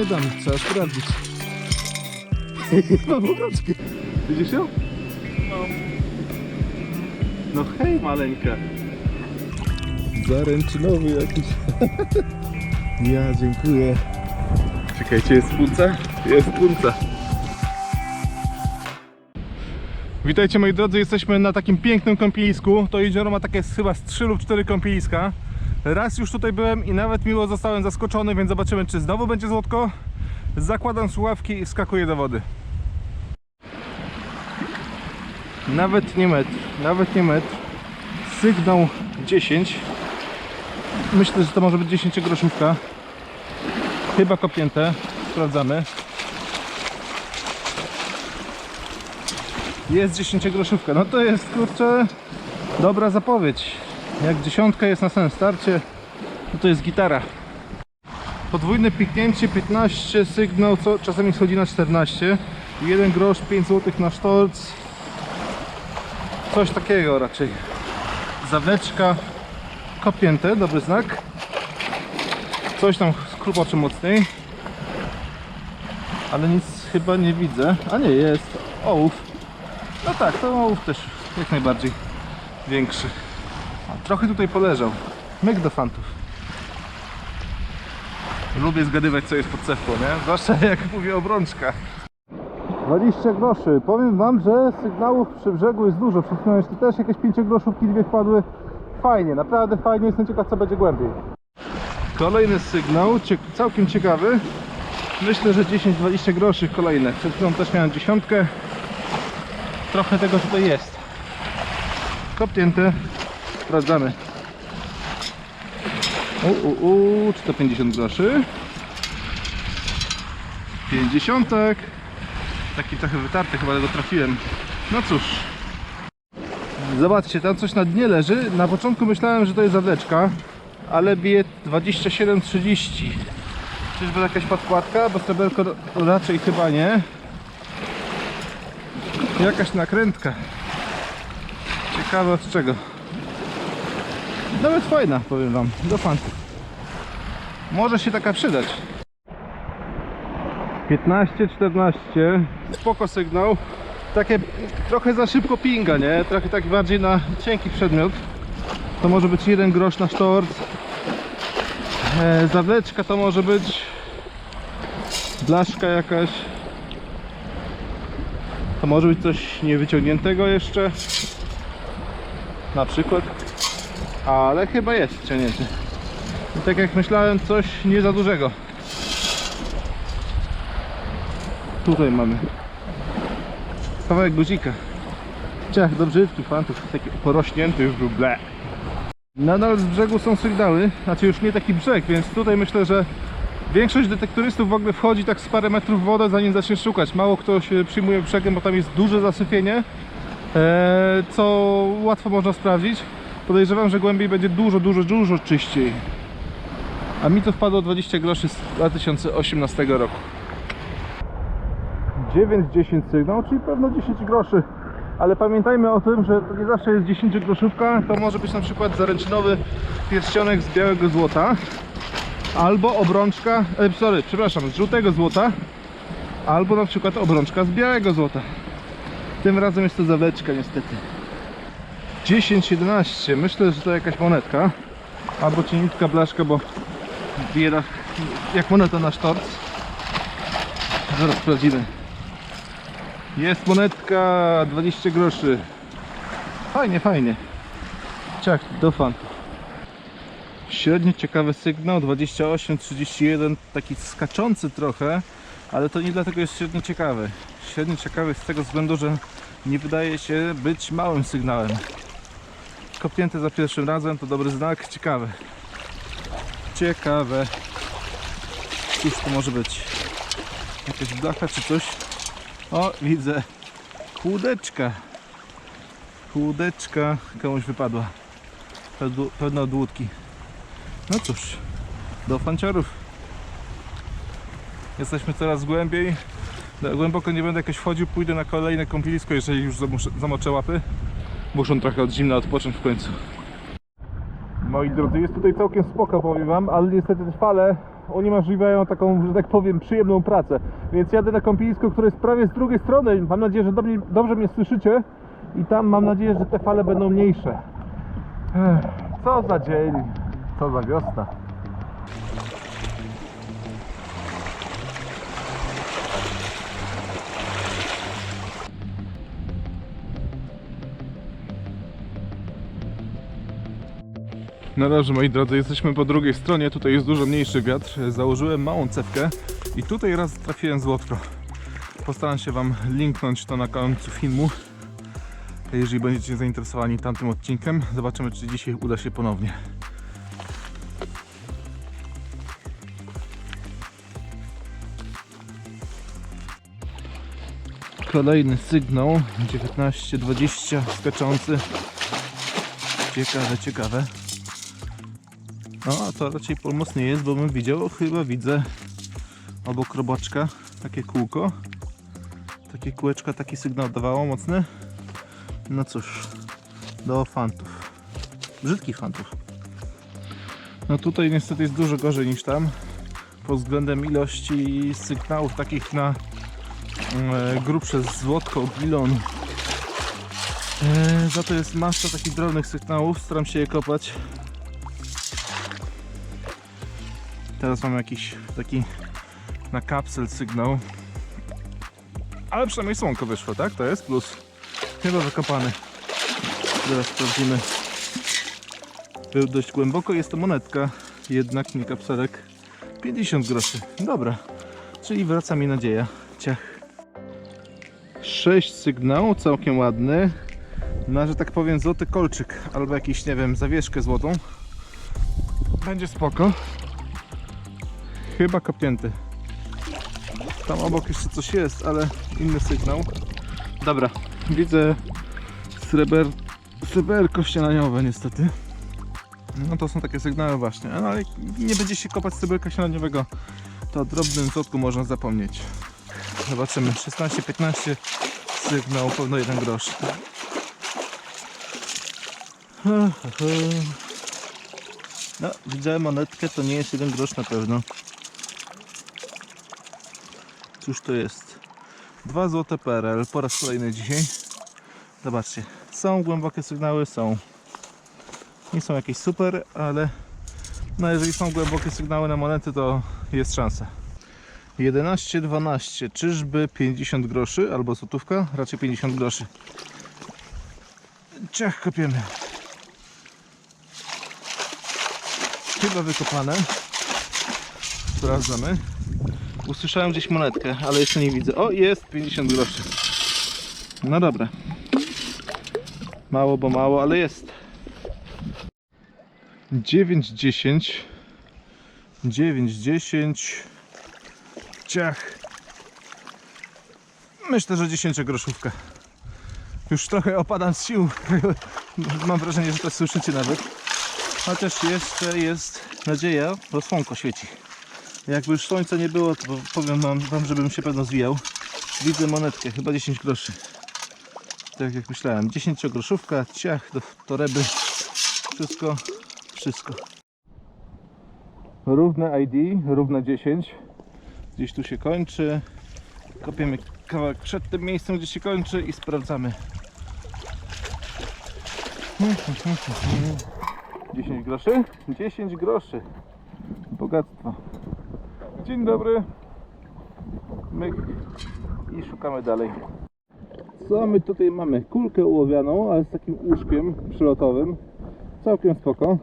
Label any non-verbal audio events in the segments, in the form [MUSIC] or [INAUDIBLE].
nie dam, trzeba sprawdzić. Mam obrączkę. Widzisz ją? No. No hej maleńka. Zaręczynowy jakiś. [LAUGHS] ja dziękuję. Czekajcie, jest punca? Jest punca. Witajcie moi drodzy, jesteśmy na takim pięknym kąpielisku. To jezioro ma takie chyba z 3 lub 4 kąpieliska. Raz już tutaj byłem i nawet miło zostałem zaskoczony, więc zobaczymy czy znowu będzie złotko. Zakładam słuchawki i skakuję do wody. Nawet nie metr, nawet nie metr. Sygnał 10. Myślę, że to może być 10 groszówka. Chyba kopięte. Sprawdzamy. Jest 10 groszówka. No to jest kurczę dobra zapowiedź. Jak dziesiątka jest na samym starcie, to to jest gitara. Podwójne piknięcie 15, sygnał co czasami schodzi na 14. 1 grosz 5 zł na sztorc. Coś takiego raczej. Zawleczka kopięte, dobry znak. Coś tam skrupoczy mocniej. Ale nic chyba nie widzę. A nie, jest ołów. No tak, to ołów też jak najbardziej większy. A trochę tutaj poleżał. Myk do fantów. Lubię zgadywać co jest pod cewką, nie? Zwłaszcza jak mówię o brączkach. 20 groszy. Powiem wam, że sygnałów przy brzegu jest dużo. Chwilą jeszcze też jakieś 5 groszówki dwie wpadły. Fajnie, naprawdę fajnie. Jestem ciekaw co będzie głębiej. Kolejny sygnał, całkiem ciekawy. Myślę, że 10-20 groszy kolejne. Przed chwilą też miałem dziesiątkę. Trochę tego tutaj jest. Kopnięte. Sprawdzamy. U, u, u, czy to 50 groszy? 50. Taki trochę wytarty, chyba go trafiłem. No cóż. Zobaczcie, tam coś na dnie leży. Na początku myślałem, że to jest zawleczka, ale bije 27,30. Czyżby jakaś podkładka? Bo sreberko raczej chyba nie. Jakaś nakrętka. Ciekawe od czego. Nawet fajna, powiem wam. Do fantów. Może się taka przydać. 15, 14. Spoko sygnał. Takie trochę za szybko pinga, nie? Trochę tak bardziej na cienki przedmiot. To może być jeden grosz na sztorc. E, zawleczka to może być blaszka jakaś. To może być coś niewyciągniętego jeszcze. Na przykład. Ale chyba jest ciągnięty. I tak jak myślałem, coś nie za dużego. Tutaj mamy kawałek guzika. Ciach do brzydkich fantów, taki porośnięty już był ble. Nadal z brzegu są sygnały, znaczy już nie taki brzeg, więc tutaj myślę, że większość detektorystów w ogóle wchodzi tak z parę metrów w wodę, zanim zacznie szukać. Mało kto się przyjmuje brzegiem, bo tam jest duże zasypienie, e, co łatwo można sprawdzić. Podejrzewam, że głębiej będzie dużo, dużo, dużo czyściej. A mi to wpadło 20 groszy z 2018 roku. 9-10 sygnał, czyli pewno 10 groszy. Ale pamiętajmy o tym, że to nie zawsze jest 10 groszówka, to może być na przykład zaręczynowy pierścionek z białego złota albo obrączka, e, sorry, przepraszam, z żółtego złota albo na przykład obrączka z białego złota. Tym razem jest to zawleczka niestety. 10-11, myślę, że to jakaś monetka albo cieniutka blaszka, bo bije na- jak moneta na sztorc. Zaraz sprawdzimy. Jest monetka 20 groszy. Fajnie, fajnie. Ciach, do fantów. Średnio ciekawy sygnał 28, 31, taki skaczący trochę, ale to nie dlatego jest średnio ciekawy. Średnio ciekawy z tego względu, że nie wydaje się być małym sygnałem. Kopnięte za pierwszym razem to dobry znak, ciekawe. Ciekawe. Cóż to może być? Jakaś blacha czy coś? O, widzę. Kłódeczka. Kłódeczka komuś wypadła. Pełno od łódki. No cóż, do fanciorów. Jesteśmy coraz głębiej. Głęboko nie będę jakoś wchodził, pójdę na kolejne kąpielisko, jeżeli już zamoczę łapy. Muszą trochę od zimna odpocząć w końcu. Moi drodzy, jest tutaj całkiem spoko, powiem wam, ale niestety te fale uniemożliwiają taką, że tak powiem, przyjemną pracę. Więc jadę na kąpielisko, które jest prawie z drugiej strony. Mam nadzieję, że dobrze, dobrze mnie słyszycie. I tam mam nadzieję, że te fale będą mniejsze. Ech, co za dzień, co za wiosna. No dobrze, moi drodzy, jesteśmy po drugiej stronie. Tutaj jest dużo mniejszy wiatr. Założyłem małą cewkę i tutaj raz trafiłem złotko. Postaram się Wam linknąć to na końcu filmu. Jeżeli będziecie zainteresowani tamtym odcinkiem, zobaczymy, czy dzisiaj uda się ponownie. Kolejny sygnał 19-20 skaczący. Ciekawe, ciekawe. No, a to raczej polmos nie jest, bo bym widział, chyba widzę obok robaczka takie kółko. Takie kółeczka, taki sygnał dawało mocny. No cóż, do fantów. Brzydkich fantów. No tutaj niestety jest dużo gorzej niż tam. Pod względem ilości sygnałów takich na e, grubsze złotko, bilon. E, za to jest masa takich drobnych sygnałów. Staram się je kopać. Teraz mam jakiś taki na kapsel sygnał. Ale przynajmniej słonko wyszło, tak? To jest plus. Chyba wykopany. Zaraz sprawdzimy. Był dość głęboko, jest to monetka, jednak nie kapselek. 50 groszy. Dobra. Czyli wraca mi nadzieja. Ciach. 6 sygnał, całkiem ładny. Na, że tak powiem, złoty kolczyk albo jakiś, nie wiem, zawieszkę złotą. Będzie spoko. Chyba kopnięty. Tam obok jeszcze coś jest, ale inny sygnał. Dobra, widzę sreber, sreberko ściananiowe niestety. No to są takie sygnały właśnie, no, ale nie będzie się kopać sreberka ściananiowego, to o drobnym złotku można zapomnieć. Zobaczymy, 16-15 sygnał, pewno jeden grosz. No, widziałem monetkę, to nie jest jeden grosz na pewno. Cóż to jest? 2 złote PRL po raz kolejny dzisiaj. Zobaczcie, są głębokie sygnały, są. Nie są jakieś super, ale no jeżeli są głębokie sygnały na monety, to jest szansa. 11-12, czyżby 50 groszy albo złotówka? Raczej 50 groszy. Ciach kopiemy. Chyba wykopane. Sprawdzamy. Usłyszałem gdzieś monetkę, ale jeszcze nie widzę. O, jest 50 groszy. No dobra. Mało, bo mało, ale jest. 9, 10. 9, 10. Ciach. Myślę, że 10 groszówka. Już trochę opadam z sił. [LAUGHS] Mam wrażenie, że to słyszycie nawet. Chociaż jeszcze jest nadzieja, bo słonko świeci. Jakby już słońca nie było, to powiem wam, wam żebym się pewno zwijał. Widzę monetkę, chyba 10 groszy. Tak jak myślałem. 10 groszówka, ciach do toreby. Wszystko, wszystko. Równe ID, równe 10. Gdzieś tu się kończy. Kopiemy kawałek przed tym miejscem, gdzie się kończy i sprawdzamy. 10 groszy? 10 groszy. Bogactwo. Dzień dobry. Myk. I szukamy dalej. Co my tutaj mamy? Kulkę ułowianą, ale z takim łóżkiem przylotowym. Całkiem spoko.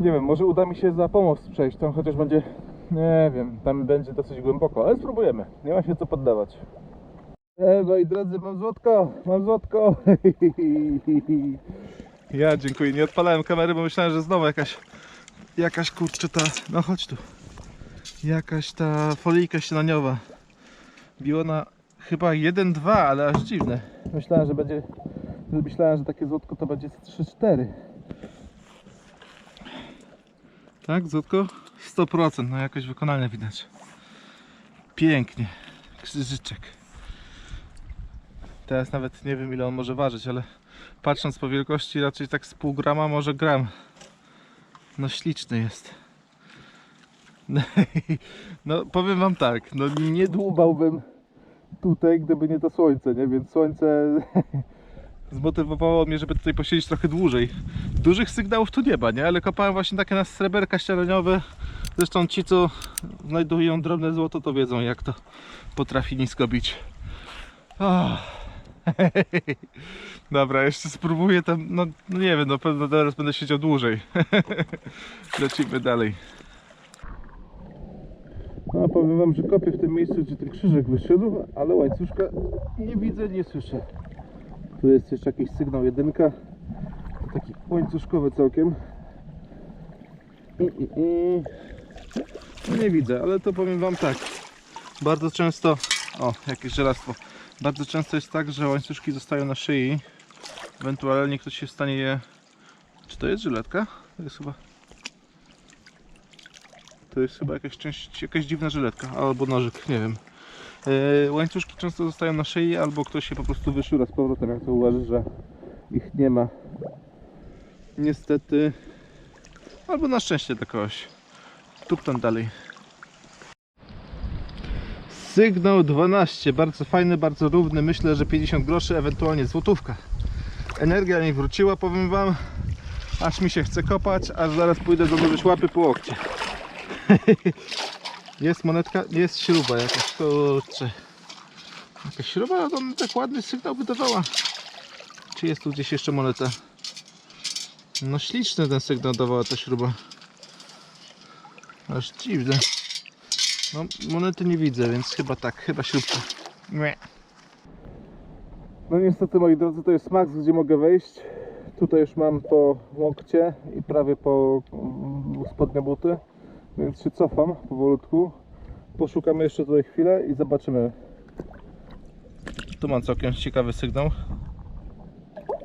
Nie wiem, może uda mi się za pomoc przejść tam, chociaż będzie, nie wiem, tam będzie dosyć głęboko, ale spróbujemy. Nie ma się co poddawać. E, moi drodzy, mam złotko, mam złotko. Ja dziękuję, nie odpalałem kamery, bo myślałem, że znowu jakaś, jakaś kurczę no chodź tu. Jakaś ta folijka śniadaniowa. Biło na chyba 1-2, ale aż dziwne. Myślałem, że będzie, myślałem, że takie złotko to będzie 3-4. Tak, złotko? 100%, no jakoś wykonane widać. Pięknie. Krzyżyczek. Teraz nawet nie wiem ile on może ważyć, ale patrząc po wielkości raczej tak z pół grama, może gram. No śliczny jest. [LAUGHS] No powiem wam tak, no nie dłubałbym tutaj, gdyby nie to słońce, nie? Więc słońce [LAUGHS] zmotywowało mnie, żeby tutaj posiedzieć trochę dłużej. Dużych sygnałów tu nie ma, nie? Ale kopałem właśnie takie na sreberka ścieleniowe. Zresztą ci, co znajdują drobne złoto, to wiedzą jak to potrafi nisko bić. Oh. [LAUGHS] Dobra, jeszcze spróbuję tam, no, no nie wiem, no pewno teraz będę siedział dłużej. Lecimy dalej. Powiem wam, że kopię w tym miejscu, gdzie ten krzyżyk wyszedł, ale łańcuszka nie widzę, nie słyszę. Tu jest jeszcze jakiś sygnał jedynka. Taki łańcuszkowy całkiem. I, i, i. Nie widzę, ale to powiem wam tak. Bardzo często, o jakieś żelastwo. Bardzo często jest tak, że łańcuszki zostają na szyi. Ewentualnie ktoś się w stanie je... Czy to jest żyletka? To jest chyba... To jest chyba jakaś część, jakaś dziwna żyletka, albo nożyk, nie wiem. Yy, łańcuszki często zostają na szyi, albo ktoś się po prostu wyszura z powrotem, jak to uważa, że ich nie ma. Niestety, albo na szczęście dla kogoś. Tuptam dalej. Sygnał 12, bardzo fajny, bardzo równy, myślę, że 50 groszy, ewentualnie złotówka. Energia mi wróciła, powiem wam, aż mi się chce kopać, aż zaraz pójdę założyć łapy po łokcie. [LAUGHS] Jest monetka, jest śruba jakaś, kurczę. Jakaś śruba, no to tak ładny sygnał wydawała. Czy jest tu gdzieś jeszcze moneta? No śliczny ten sygnał dawała ta śruba. Aż dziwne. No monety nie widzę, więc chyba tak, chyba śrubka. Nie. No niestety moi drodzy, to jest max, gdzie mogę wejść. Tutaj już mam po łokcie i prawie po mm, spodnie buty. Więc się cofam powolutku. Poszukamy jeszcze tutaj chwilę i zobaczymy. Tu mam całkiem ciekawy sygnał.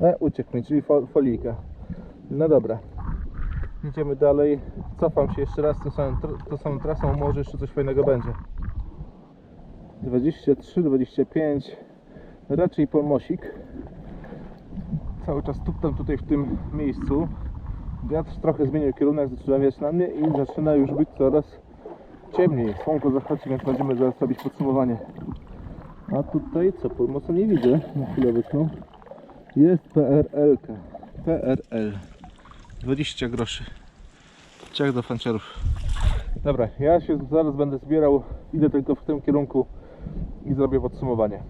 E, uciekł mi, czyli fo folijka. No dobra. Idziemy dalej. Cofam się jeszcze raz tą samą, tą samą trasą, może jeszcze coś fajnego będzie. 23, 25. Raczej pomosik. Cały czas tuptam tutaj w tym miejscu. Wiatr trochę zmienił kierunek, zaczyna wiać na mnie i zaczyna już być coraz ciemniej. Słonko zachodzi, więc będziemy zaraz robić podsumowanie. A tutaj co? Mocno nie widzę na chwilę obecną. Jest PRL. -ka. PRL. 20 groszy. Ciach do fanciarów. Dobra, ja się zaraz będę zbierał. Idę tylko w tym kierunku i zrobię podsumowanie.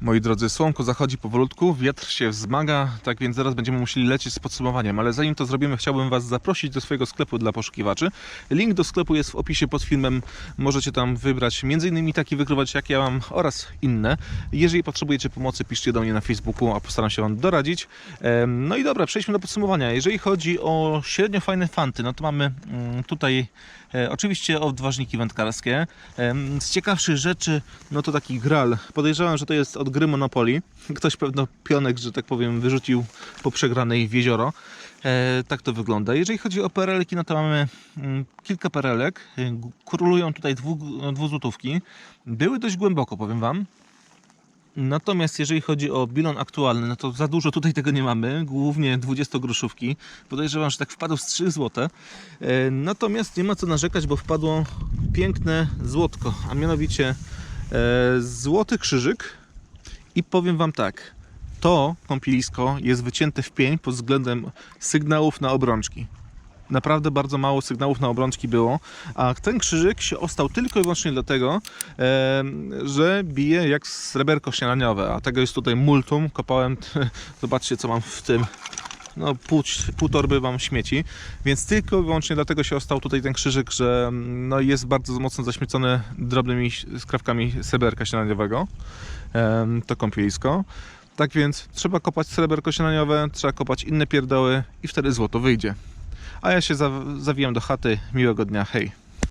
Moi drodzy, słonko zachodzi powolutku, wiatr się wzmaga, tak więc zaraz będziemy musieli lecieć z podsumowaniem, ale zanim to zrobimy, chciałbym Was zaprosić do swojego sklepu dla poszukiwaczy. Link do sklepu jest w opisie pod filmem, możecie tam wybrać m.in. taki wykrywać jak ja mam oraz inne. Jeżeli potrzebujecie pomocy, piszcie do mnie na Facebooku, a postaram się Wam doradzić. No i dobra, przejdźmy do podsumowania. Jeżeli chodzi o średnio fajne fanty, no to mamy mm, tutaj E, oczywiście odważniki wędkarskie. Z ciekawszych rzeczy, no to taki gral. Podejrzewam, że to jest od gry Monopoly. Ktoś pewno pionek, że tak powiem, wyrzucił po przegranej w jezioro. E, tak to wygląda. Jeżeli chodzi o perelki, no to mamy mm, kilka perelek. Królują tutaj dwu, dwuzłotówki. Były dość głęboko, powiem Wam. Natomiast jeżeli chodzi o bilon aktualny, no to za dużo tutaj tego nie mamy, głównie 20-groszówki. Podejrzewam, że tak wpadł z 3 złote. E, Natomiast nie ma co narzekać, bo wpadło piękne złotko, a mianowicie e, złoty krzyżyk. I powiem Wam tak, to kąpielisko jest wycięte w pień pod względem sygnałów na obrączki. Naprawdę bardzo mało sygnałów na obrączki było, a ten krzyżyk się ostał tylko i wyłącznie dlatego, że bije jak sreberko śniadaniowe, a tego jest tutaj multum. Kopałem, [LAUGHS] zobaczcie co mam w tym. No, pół, pół torby mam śmieci, więc tylko i wyłącznie dlatego się ostał tutaj ten krzyżyk, że no, jest bardzo mocno zaśmiecony drobnymi skrawkami sreberka śniadaniowego. To kąpielisko. Tak więc trzeba kopać sreberko śniadaniowe, trzeba kopać inne pierdoły i wtedy złoto wyjdzie. A ja się zaw- zawijam do chaty. Miłego dnia, hej.